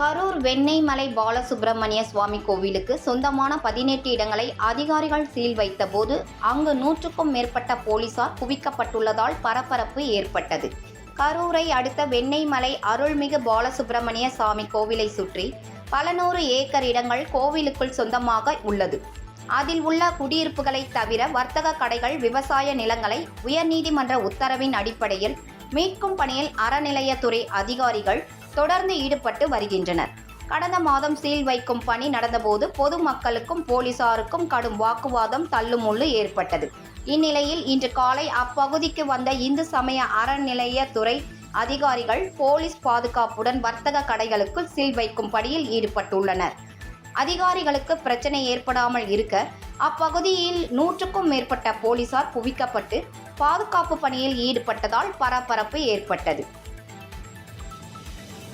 கரூர் வெண்ணெய்மலை பாலசுப்பிரமணிய சுவாமி கோவிலுக்கு சொந்தமான பதினெட்டு இடங்களை அதிகாரிகள் சீல் வைத்தபோது அங்கு நூற்றுக்கும் மேற்பட்ட போலீசார் குவிக்கப்பட்டுள்ளதால் பரபரப்பு ஏற்பட்டது. கரூரை அடுத்த வெண்ணெய்மலை அருள்மிகு பாலசுப்பிரமணிய சுவாமி கோவிலை சுற்றி பல நூறு ஏக்கர் இடங்கள் கோவிலுக்குள் சொந்தமாக உள்ளது. அதில் உள்ள குடியிருப்புகளை தவிர வர்த்தக கடைகள் விவசாய நிலங்களை உயர்நீதிமன்ற உத்தரவின் அடிப்படையில் மீட்கும் பணியில் அறநிலையத்துறை அதிகாரிகள் தொடர்ந்து ஈடுபட்டு வருகின்றனர். கடந்த மாதம் சீல் வைக்கும் பணி நடந்தபோது பொதுமக்களுக்கும் போலீசாருக்கும் கடும் வாக்குவாதம் தள்ளுமுள்ளு ஏற்பட்டது. இந்நிலையில் இன்று காலை அப்பகுதிக்கு வந்த இந்து சமய அறநிலையத்துறை அதிகாரிகள் போலீஸ் பாதுகாப்புடன் வர்த்தக கடைகளுக்குள் சீல் வைக்கும் பணியில் ஈடுபட்டுள்ளனர். அதிகாரிகளுக்கு பிரச்சனை ஏற்படாமல் இருக்க அப்பகுதியில் நூற்றுக்கும் மேற்பட்ட போலீசார் குவிக்கப்பட்டு பாதுகாப்பு பணியில் ஈடுபட்டதால் பரபரப்பு ஏற்பட்டது.